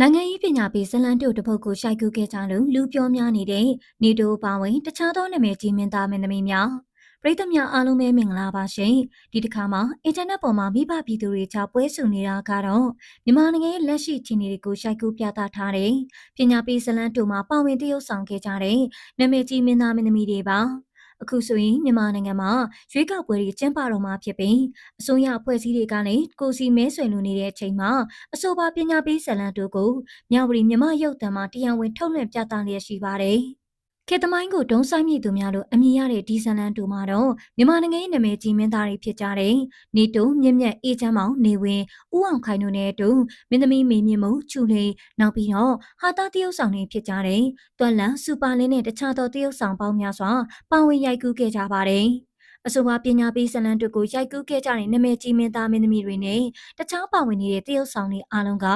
နိုင်ငံရေးပညာပေးဇလန်တို့တပုတ်ကိုရှိုက်ကူးခဲ့ကြလို့လူပြောများနေတဲ့နေတိုးပါဝင်တခြားသောနာမည်ကြီးမင်းသားမင်းသမီးများပရိသတ်များအားလုံးပဲမင်္ဂလာပါရှင်ဒီတစ်ခါမှာအင်တာနက်ပေါ်မှာမိဘပြည်သူတွေကြားပွဲဆုံနေတာကတော့မြန်မာနိုင်ငံရဲ့လက်ရှိအခြေအနေတွေကိုရှိုက်ကူးပြသထားတဲ့ပညာပေးဇလန်တို့မှာပါဝင်တရုပ်ဆောင်ခဲ့ကြတဲ့နာမည်ကြီးမင်းသားမင်းသမီးတွေပါ အခုဆိုရင်မြန်မာနိုင်ငံမှာရွေးကောက်ပွဲတွေကျင်းပတော့မှာဖြစ်ပြီးအစိုးရအဖွဲ့အစည်းတွေကလည်းကိုစီမဲဆွယ်လိုနေတဲ့အချိန်မှာအဆိုပါပညာပေးဇာတ်လမ်းတို့ကိုမြဝတီမြမရုပ်တံမှာတရားဝင်ထုတ်လွှင့်ပြသလျက်ရှိပါတယ်။ ခေတ်သမိုင်းကိုဒုံဆိုင်မြစ်သူများလို့အမည်ရတဲ့ဒီဇလန်တူမှာတော့မြန်မာနိုင်ငံရဲ့နာမည်ကြီးမင်းသားတွေဖြစ်ကြတဲ့နေတုံမြင့်မြတ်အေးချမ်းမောင်နေဝင်ဦးအောင်ခိုင်တို့နဲ့အတူမင်းသမီးမေမြင့်မုံချူလေးနောက်ပြီးတော့ဟာတာတရုတ်ဆောင်တွေဖြစ်ကြတဲ့တွက်လန်စူပါလင်းနဲ့တခြားသောတရုတ်ဆောင်ပေါင်းများစွာပါဝင်ရိုက်ကူးခဲ့ကြပါတယ်။ အဆိုပါပညာပေးဇာတ်လမ်းတို့ကိုရိုက်ကူးခဲ့ကြတဲ့နာမည်ကြီးမင်းသားမင်းသမီးတွေနဲ့တခြားပါဝင်နေတဲ့တရုတ်ဆောင်တွေအားလုံးက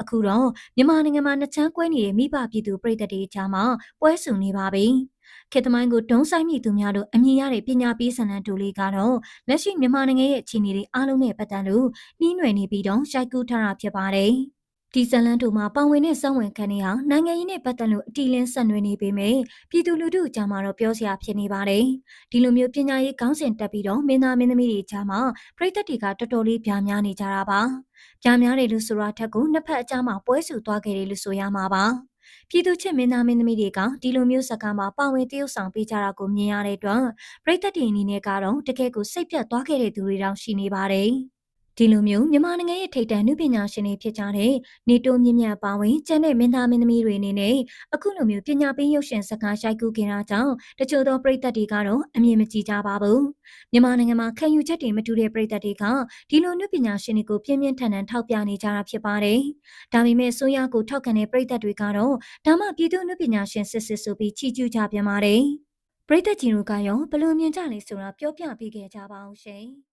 အခုတော့မြန်မာနိုင်ငံမှာနှစ်ချမ်းကွဲနေတဲ့မိဘပြည်သူပြည်သက်တွေကြားမှာပွဲစုနေပါပြီ။ခေတ်သမိုင်းကိုဒုံဆိုင်မိသူများတို့အမည်ရတဲ့ပညာပေးဇာတ်လမ်းတို့လေးကတော့လက်ရှိမြန်မာနိုင်ငံရဲ့အခြေအနေတွေအားလုံးနဲ့ပတ်သက်လို့နှီးနွယ်နေပြီးတော့ရိုက်ကူးထားတာဖြစ်ပါတယ်။ ဒီဇလန်တို့မှာပါဝင်တဲ့စောင့်ဝင်ခံတွေဟာနိုင်ငံရေးနဲ့ပတ်သက်လို့အတီလင်းဆက်နွယ်နေပေမဲ့ပြည်သူလူထုအကြားမှာတော့ပြောစရာဖြစ်နေပါတယ်။ဒီလိုမျိုးပညာရေးခေါင်းစဉ်တက်ပြီးတော့မင်းသားမင်းသမီးတွေအကြားမှာပြည်သက်တွေကတော်တော်လေးပြားများနေကြတာပါ။ပြားများတယ်လို့ဆိုတာထက်ကိုနှစ်ဖက်အကြားမှာပွဲစုသွားခဲ့တယ်လို့ဆိုရမှာပါ။ပြည်သူချစ်မင်းသားမင်းသမီးတွေကဒီလိုမျိုးစကားမှာပါဝင်တရုပ်ဆောင်ပေးကြတာကိုမြင်ရတဲ့အတွက်ပြည်သက်တွေအနေနဲ့ကတော့တကယ်ကိုစိတ်ပြတ်သွားခဲ့တဲ့သူတွေတောင်ရှိနေပါတယ်။ ဒီလိုမျိုးမြန်မာနိုင်ငံရဲ့ထိပ်တန်းနုပညာရှင်တွေဖြစ်ကြတဲ့နေတိုးမြင့်မြတ်ပါဝင်ကျန်တဲ့မင်းသားမင်းသမီးတွေအနေနဲ့အခုလိုမျိုးပညာပေးရုပ်ရှင်စကားရိုက်ကူးခဲ့တာကြောင့်တချို့သောပရိသတ်တွေကတော့အမြင်မကြည့်ကြပါဘူးမြန်မာနိုင်ငံမှာခံယူချက်တွေမတူတဲ့ပရိသတ်တွေကဒီလိုနုပညာရှင်တွေကိုပြင်းပြင်းထန်ထန်ထောက်ပြနေကြတာဖြစ်ပါတယ်ဒါပေမဲ့ဆိုရကိုထောက်ခံတဲ့ပရိသတ်တွေကတော့ဒါမှပြည်သူနုပညာရှင်စစ်စစ်ဆိုပြီးချီးကျူးကြပြန်ပါတယ်ပရိသတ်ကြီးတို့ကရောဘယ်လိုမြင်ကြလဲဆိုတာပြောပြပေးခဲ့ကြပါအောင်ရှင်